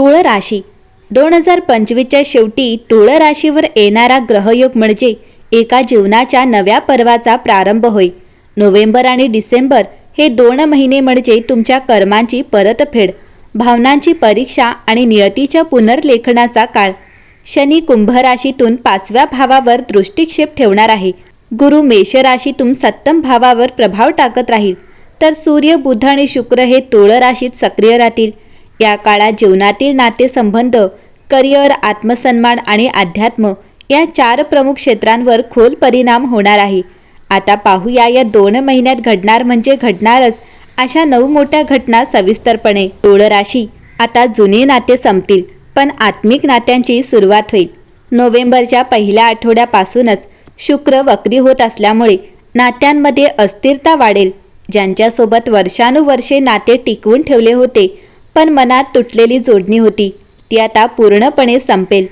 तुळ राशी. दोन हजार पंचवीसच्या शेवटी तुळ राशीवर येणारा ग्रहयोग म्हणजे एका जीवनाच्या नव्या पर्वाचा प्रारंभ होय. नोव्हेंबर आणि डिसेंबर हे दोन महिने म्हणजे तुमच्या कर्मांची परतफेड भावनांची परीक्षा आणि नियतीच्या पुनर्लेखनाचा काळ. शनी कुंभ राशीतून पाचव्या भावावर दृष्टिक्षेप ठेवणार आहे. गुरु मेष राशीतून सप्तम भावावर प्रभाव टाकत राहील. तर सूर्य बुध आणि शुक्र हे तुळ राशीत सक्रिय राहतील. या काळात जीवनातील नातेसंबंध करिअर आत्मसन्मान आणि अध्यात्म या चार प्रमुख क्षेत्रांवर खोल परिणाम होणार आहे. आता पाहूया या दोन महिन्यात घडणार म्हणजे घडणारच अशा नऊ मोठ्या घटना सविस्तरपणे. तुळ राशी आता जुने नाते संपतील पण आत्मिक नात्यांची सुरुवात होईल. नोव्हेंबरच्या पहिल्या आठवड्यापासूनच शुक्र वक्री होत असल्यामुळे नात्यांमध्ये अस्थिरता वाढेल. ज्यांच्यासोबत वर्षानुवर्षे नाते टिकवून ठेवले होते पण मनात तुटलेली जोडणी होती. ती आता पूर्णपणे संपेल.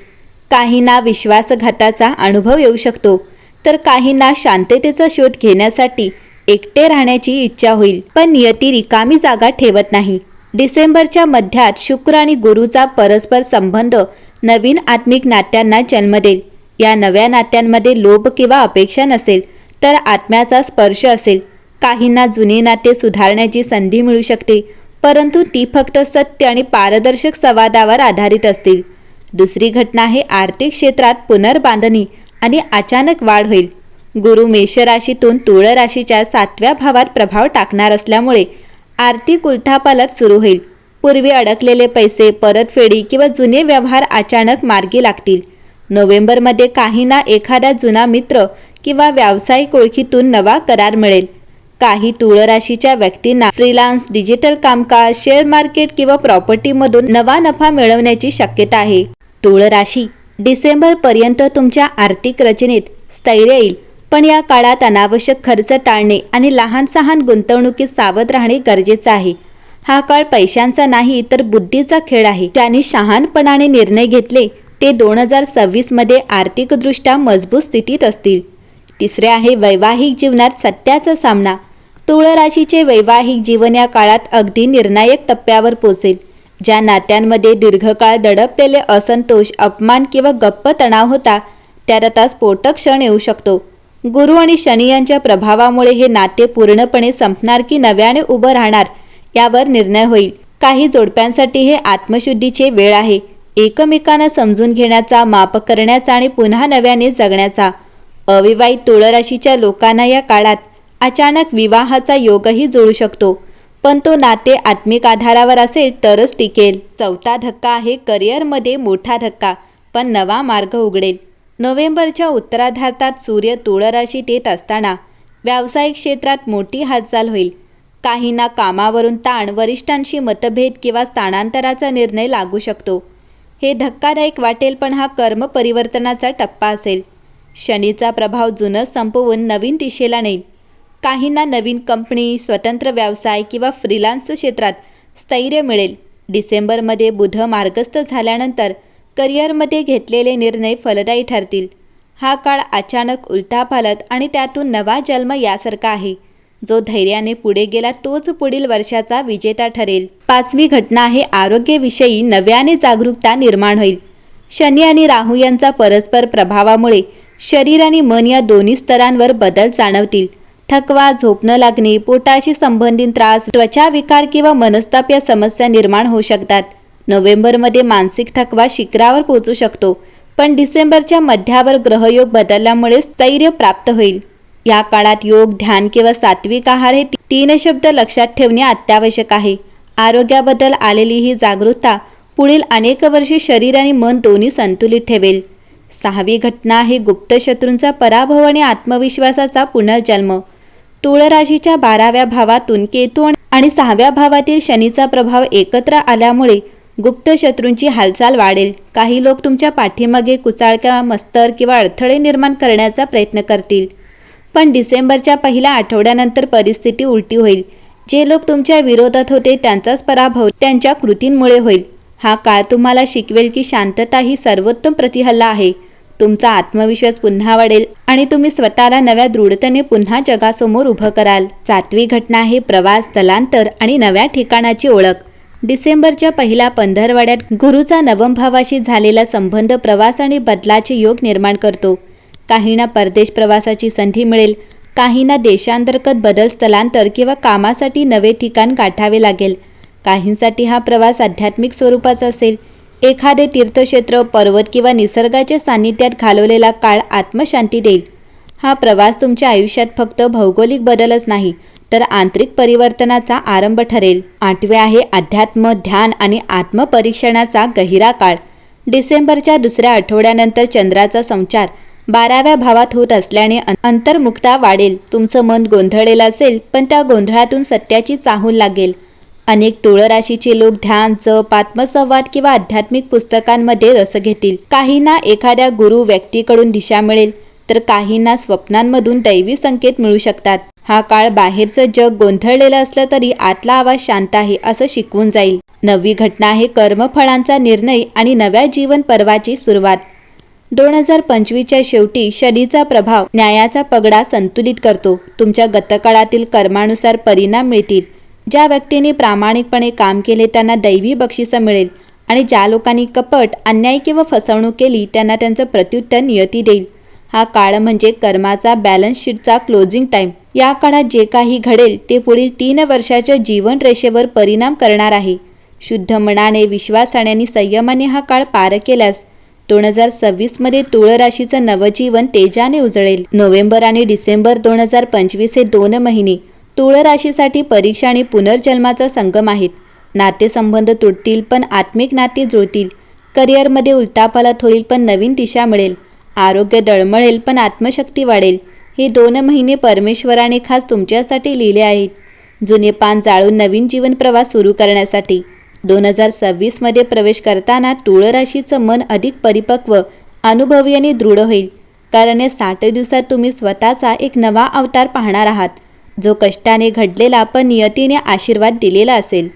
काहींना विश्वासघाताचा अनुभव येऊ शकतो. तर काहींना शांततेचा शोध घेण्यासाठी एकटे राहण्याची इच्छा होईल. पण नियती रिकामी जागा ठेवत नाही. डिसेंबरच्या मध्यात शुक्र आणि गुरुचा परस्पर संबंध नवीन आत्मिक नात्यांना जन्म देईल. या नव्या नात्यांमध्ये लोभ किंवा अपेक्षा नसेल तर आत्म्याचा स्पर्श असेल. काहींना जुने नाते सुधारण्याची संधी मिळू शकते. परंतु ती फक्त सत्य आणि पारदर्शक संवादावर आधारित असतील. दुसरी घटना आहे आर्थिक क्षेत्रात पुनर्बांधणी आणि अचानक वाढ होईल. गुरु मेष राशीतून तुळ राशीच्या सातव्या भावात प्रभाव टाकणार असल्यामुळे आर्थिक उलथापालट सुरू होईल. पूर्वी अडकलेले पैसे परतफेडी किंवा जुने व्यवहार अचानक मार्गी लागतील. नोव्हेंबरमध्ये काहींना एखादा जुना मित्र किंवा व्यावसायिक ओळखीतून नवा करार मिळेल. काही तुळ राशीच्या व्यक्तींना फ्रीलान्स डिजिटल कामकाज शेअर मार्केट किंवा प्रॉपर्टीमधून नवा नफा मिळवण्याची शक्यता आहे. तुळ राशी डिसेंबर पर्यंत तुमच्या आर्थिक रचनेत स्थैर्य येईल पण या काळात अनावश्यक खर्च टाळणे आणि लहान सहान गुंतवणुकीत सावध राहणे गरजेचं आहे. हा काळ पैशांचा नाही तर बुद्धीचा खेळ आहे. ज्यांनी शहाणपणाने निर्णय घेतले ते दोन हजार सव्वीसमध्ये आर्थिकदृष्ट्या मजबूत स्थितीत असतील. तिसरे आहे वैवाहिक जीवनात सत्याचा सामना. तुळ राशीचे वैवाहिक जीवन या काळात अगदी निर्णायक टप्प्यावर पोचेल. ज्या नात्यांमध्ये दीर्घकाळ दडपलेले असंतोष अपमान किंवा गप्प तणाव होता त्यात आता स्फोटक क्षण येऊ शकतो. गुरु आणि शनी यांच्या प्रभावामुळे हे नाते पूर्णपणे संपणार की नव्याने उभं राहणार यावर निर्णय होईल. काही जोडप्यांसाठी हे आत्मशुद्धीचे वेळ आहे. एकमेकांना समजून घेण्याचा माप करण्याचा आणि पुन्हा नव्याने जगण्याचा. अविवाहित तुळराशीच्या लोकांना या काळात अचानक विवाहाचा योगही जुळू शकतो. पण तो नाते आत्मिक आधारावर असेल तरच टिकेल. चौथा धक्का आहे करिअरमध्ये मोठा धक्का पण नवा मार्ग उघडेल. नोव्हेंबरच्या उत्तराधार्तात सूर्य तुळराशीत येत असताना व्यावसायिक क्षेत्रात मोठी हालचाल होईल. काहींना कामावरून ताण वरिष्ठांशी मतभेद किंवा स्थानांतराचा निर्णय लागू शकतो. हे धक्कादायक वाटेल पण हा कर्म परिवर्तनाचा टप्पा असेल. शनीचा प्रभाव जुनं संपवून नवीन दिशेला नेईल. काहींना नवीन कंपनी स्वतंत्र व्यवसाय किंवा फ्रीलान्स क्षेत्रात स्थैर्य मिळेल. डिसेंबरमध्ये बुध मार्गस्थ झाल्यानंतर करिअरमध्ये घेतलेले निर्णय फलदायी ठरतील. हा काळ अचानक उलथापालत आणि त्यातून नवा जन्म यासारखा आहे. जो धैर्याने पुढे गेला तोच पुढील वर्षाचा विजेता ठरेल. पाचवी घटना आहे आरोग्यविषयी नव्याने जागरूकता निर्माण होईल. शनी आणि राहू यांचा परस्पर प्रभावामुळे शरीर आणि मन या दोन्ही स्तरांवर बदल जाणवतील. थकवा झोप न लागणे पोटाशी संबंधित त्रास त्वचा विकार किंवा मनस्ताप या समस्या निर्माण होऊ शकतात. नोव्हेंबरमध्ये मानसिक थकवा शिखरावर पोहोचू शकतो पण डिसेंबरच्या मध्यावर ग्रहयोग बदलल्यामुळे स्थैर्य प्राप्त होईल. या काळात योग ध्यान किंवा सात्विक आहार हे तीन शब्द लक्षात ठेवणे अत्यावश्यक आहे. आरोग्याबद्दल आलेली ही जागरूकता पुढील अनेक वर्षे शरीर आणि मन दोन्ही संतुलित ठेवेल. सहावी घटना हे गुप्त शत्रूंचा पराभव आणि आत्मविश्वासाचा पुनर्जन्म. तुळ राशीच्या बाराव्या भावातून केतू आणि सहाव्या भावातील शनीचा प्रभाव एकत्र आल्यामुळे गुप्त शत्रूंची हालचाल वाढेल. काही लोक तुमच्या पाठीमागे कुचाळक्या मस्तर किंवा अडथळे निर्माण करण्याचा प्रयत्न करतील. पण डिसेंबरच्या पहिल्या आठवड्यानंतर परिस्थिती उलटी होईल. जे लोक तुमच्या विरोधात होते त्यांचाच पराभव त्यांच्या कृतींमुळे होईल. हा काळ तुम्हाला शिकवेल की शांतता ही सर्वोत्तम प्रतिहल्ला आहे. तुमचा आत्मविश्वास पुन्हा वाढेल आणि तुम्ही स्वतःला नव्या दृढतेने पुन्हा जगासमोर उभं कराल. सातवी घटना आहे प्रवास स्थलांतर आणि नव्या ठिकाणाची ओळख. डिसेंबरच्या पहिल्या पंधरवाड्यात गुरुचा नवम भावाशी झालेला संबंध प्रवास आणि बदलाचे योग निर्माण करतो. काहींना परदेश प्रवासाची संधी मिळेल काहींना देशांतर्गत बदल स्थलांतर किंवा कामासाठी नवे ठिकाण गाठावे लागेल. काहींसाठी हा प्रवास आध्यात्मिक स्वरूपाचा असेल एखादे तीर्थक्षेत्र पर्वत किंवा निसर्गाच्या सान्निध्यात घालवलेला काळ आत्मशांती देईल. हा प्रवास तुमच्या आयुष्यात फक्त भौगोलिक बदलच नाही तर आंतरिक परिवर्तनाचा आरंभ ठरेल. आठवे आहे अध्यात्म ध्यान आणि आत्मपरीक्षणाचा गहिरा काळ. डिसेंबरच्या दुसऱ्या आठवड्यानंतर चंद्राचा संचार बाराव्या भावात होत असल्याने अंतर्मुक्ता वाढेल. तुमचं मन गोंधळलेलं असेल पण त्या गोंधळातून सत्याची चाहूल लागेल. अनेक तुळ राशीचे लोक ध्यान जप आत्मसंवाद किंवा आध्यात्मिक पुस्तकांमध्ये रस घेतील. काहींना एखाद्या गुरु व्यक्तीकडून दिशा मिळेल तर काहींना स्वप्नांमधून दैवी संकेत मिळू शकतात. हा काळ बाहेरचं जग गोंधळलेलं असलं तरी आतला आवाज शांत आहे असं शिकवून जाईल. नवी घटना हे कर्मफळांचा निर्णय आणि नव्या जीवन पर्वाची सुरुवात. दोन हजार पंचवीसच्या शेवटी शनीचा प्रभाव न्यायाचा पगडा संतुलित करतो. तुमच्या गतकाळातील कर्मानुसार परिणाम मिळतील. ज्या व्यक्तींनी प्रामाणिकपणे काम केले त्यांना दैवी बक्षिसं मिळेल आणि ज्या लोकांनी कपट अन्याय किंवा फसवणूक केली त्यांना त्यांचं प्रत्युत्तर नियती देईल. हा काळ म्हणजे कर्माचा बॅलन्स शीटचा क्लोजिंग टाईम या काळात जे काही घडेल ते पुढील तीन वर्षाच्या जीवन रेषेवर परिणाम करणार आहे. शुद्ध मनाने विश्वासाने आणि संयमाने हा काळ पार केल्यास दोन हजार सव्वीसमध्ये तुळ राशीचं नवजीवन तेजाने उजळेल. नोव्हेंबर आणि डिसेंबर दोन हजार पंचवीस हे दोन महिने तुळ राशीसाठी परीक्षा आणि पुनर्जन्माचा संगम आहेत. नातेसंबंध तुटतील पण आत्मिक नाते जुळतील. करिअरमध्ये उलतापालत होईल पण नवीन दिशा मिळेल. आरोग्य डळमळेल पण आत्मशक्ती वाढेल. हे दोन महिने परमेश्वराने खास तुमच्यासाठी लिहिले आहेत. जुने पान जाळून नवीन जीवन प्रवास सुरू करण्यासाठी. दोन हजार सव्वीसमध्ये प्रवेश करताना तुळ राशीचं मन अधिक परिपक्व अनुभवी आणि दृढ होईल. कारण या साठ दिवसात तुम्ही स्वतःचा एक नवा अवतार पाहणार आहात. जो कष्टाने घडलेला पण नियतीने आशीर्वाद दिलेला असेल.